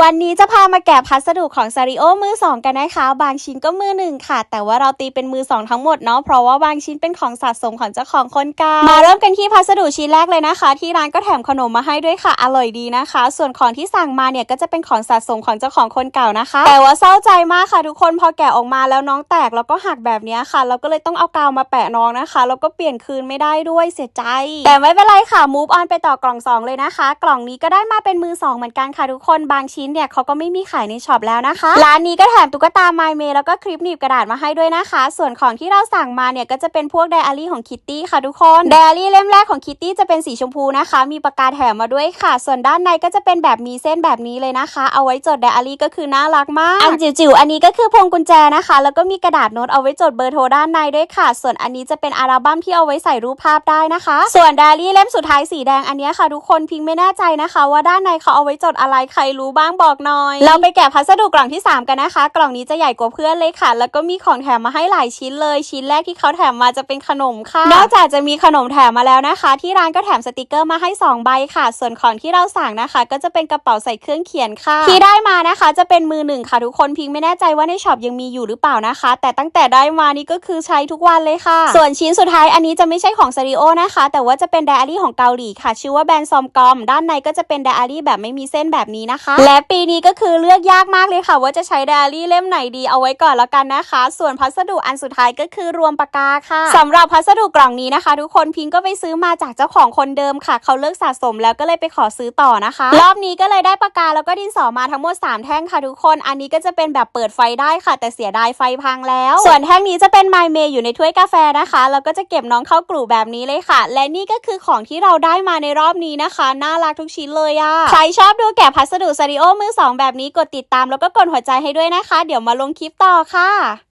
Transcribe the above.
วันนี้จะพามาแกะพัสดุของซาริโอมือสองกันนะคะ บางชิ้นก็มือหนึ่งค่ะ แต่ว่าเราตีเป็นมือสองทั้งหมดเนาะ เพราะว่าบางชิ้นเป็นของสะสมของเจ้าของคนเก่ามาเริ่มกันที่พัสดุชิ้นแรกเลยนะคะ ที่ร้านก็แถมขนมมาให้ด้วยค่ะ อร่อยดีนะคะ ส่วนของที่สั่งมาเนี่ยก็จะเป็นของสะสมของเจ้าของคนเก่านะคะ แต่ว่าเศร้าใจมากค่ะทุกคน พอแกะออกมาแล้วน้องแตกแล้วก็หักแบบนี้ค่ะ เราก็เลยต้องเอากาวมาแปะน้องนะคะ แล้วก็เปลี่ยนคืนไม่ได้ด้วย เสียใจ แต่ไม่เป็นไรค่ะ move on ไปต่อกล่องสองเลยนะคะ กล่องนี้ก็ได้มาเป็นมือสองเหมือนกันค่ะทุกคน บางชิ้นเนี่ยเขาก็ไม่มีขายในช็อปแล้วนะคะ ร้านนี้ก็แถมตุ๊กตาไมเมแล้วก็คลิปหนีบกระดาษมาให้ด้วยนะคะ ส่วนของที่เราสั่งมาเนี่ยก็จะเป็นพวกไดอารี่ของคิตตี้ค่ะทุกคนไดอารี่เล่มแรกของคิตตี้จะเป็นสีชมพูนะคะ มีปากกาแถมมาด้วยค่ะ ส่วนด้านในก็จะเป็นแบบมีเส้นแบบนี้เลยนะคะ เอาไว้จดไดอารี่ก็คือน่ารักมากอันจิ๋วๆอันนี้ก็คือพวงกุญแจนะคะ แล้วก็มีกระดาษโน้ตเอาไว้จดเบอร์โทรด้านในด้วยค่ะ ส่วนอันนี้จะเป็นอัลบั้มที่เอาไว้ใส่รูปภาพได้นะคะ ส่วนไดอารี่เล่มสุดท้ายสีแดงอันนี้ค่ะ ทุกคนพิงไม่แน่ใจนะคะ ว่าด้านในเขาเอาไว้จดอะไรใครรู้บ้างบอกหน่อย เราไปแกะพัสดุกล่องที่ 3 กันนะคะ กล่องนี้จะใหญ่กว่าเพื่อนเลยค่ะ แล้วก็มีของแถมมาให้หลายชิ้นเลย ชิ้นแรกที่เขาแถมมาจะเป็นขนมค่ะ นอกจากจะมีขนมแถมมาแล้วนะคะ ที่ร้านก็แถมสติกเกอร์มาให้ 2 ใบค่ะ ส่วนของที่เราสั่งนะคะ ก็จะเป็นกระเป๋าใส่เครื่องเขียนค่ะ ที่ได้มานะคะ จะเป็นมือหนึ่งค่ะทุกคนพิงไม่แน่ใจว่าในช็อปยังมีอยู่หรือเปล่านะคะ แต่ตั้งแต่ได้มานี่ก็คือใช้ทุกวันเลยค่ะ ส่วนชิ้นสุดท้ายอันนี้จะไม่ใช่ของซาริโอนะคะ แต่ว่าจะเป็นไดอารี่ของเกาหลีค่ะ ชื่อว่าแบรนด์ซอมกอม ด้านในก็จะเป็นไดอารี่แบบไม่มีเส้นแบบนี้นะคะ และปีนี้ก็คือเลือกยากมากเลยค่ะ ว่าจะใช้ไดอารี่เล่มไหนดีเอาไว้ก่อนแล้วกันนะคะ ส่วนพัสดุอันสุดท้ายก็คือรวมปากกาค่ะสำหรับพัสดุกล่องนี้นะคะ ทุกคนพิงก็ไปซื้อมาจากเจ้าของคนเดิมค่ะ เขาเลิกสะสมแล้วก็เลยไปขอซื้อต่อนะคะ รอบนี้ก็เลยได้ปากกาแล้วก็ดินสอมาทั้งหมด 3 แท่งค่ะทุกคนอันนี้ก็จะเป็นแบบเปิดไฟได้ค่ะ แต่เสียดายไฟพังแล้ว ส่วนแท่งนี้จะเป็นไมเมย์อยู่ในถ้วยกาแฟนะคะแล้วก็จะเก็บน้องเข้ากลุ่มแบบนี้เลยค่ะ และนี่ก็คือของที่เราได้มาในรอบนี้นะคะ น่ารักทุกชิ้นเลยอะใครชอบดูแกะพัสดุซาริโอมือสองแบบนี้กดติดตามแล้วก็กดหัวใจให้ด้วยนะคะ เดี๋ยวมาลงคลิปต่อค่ะ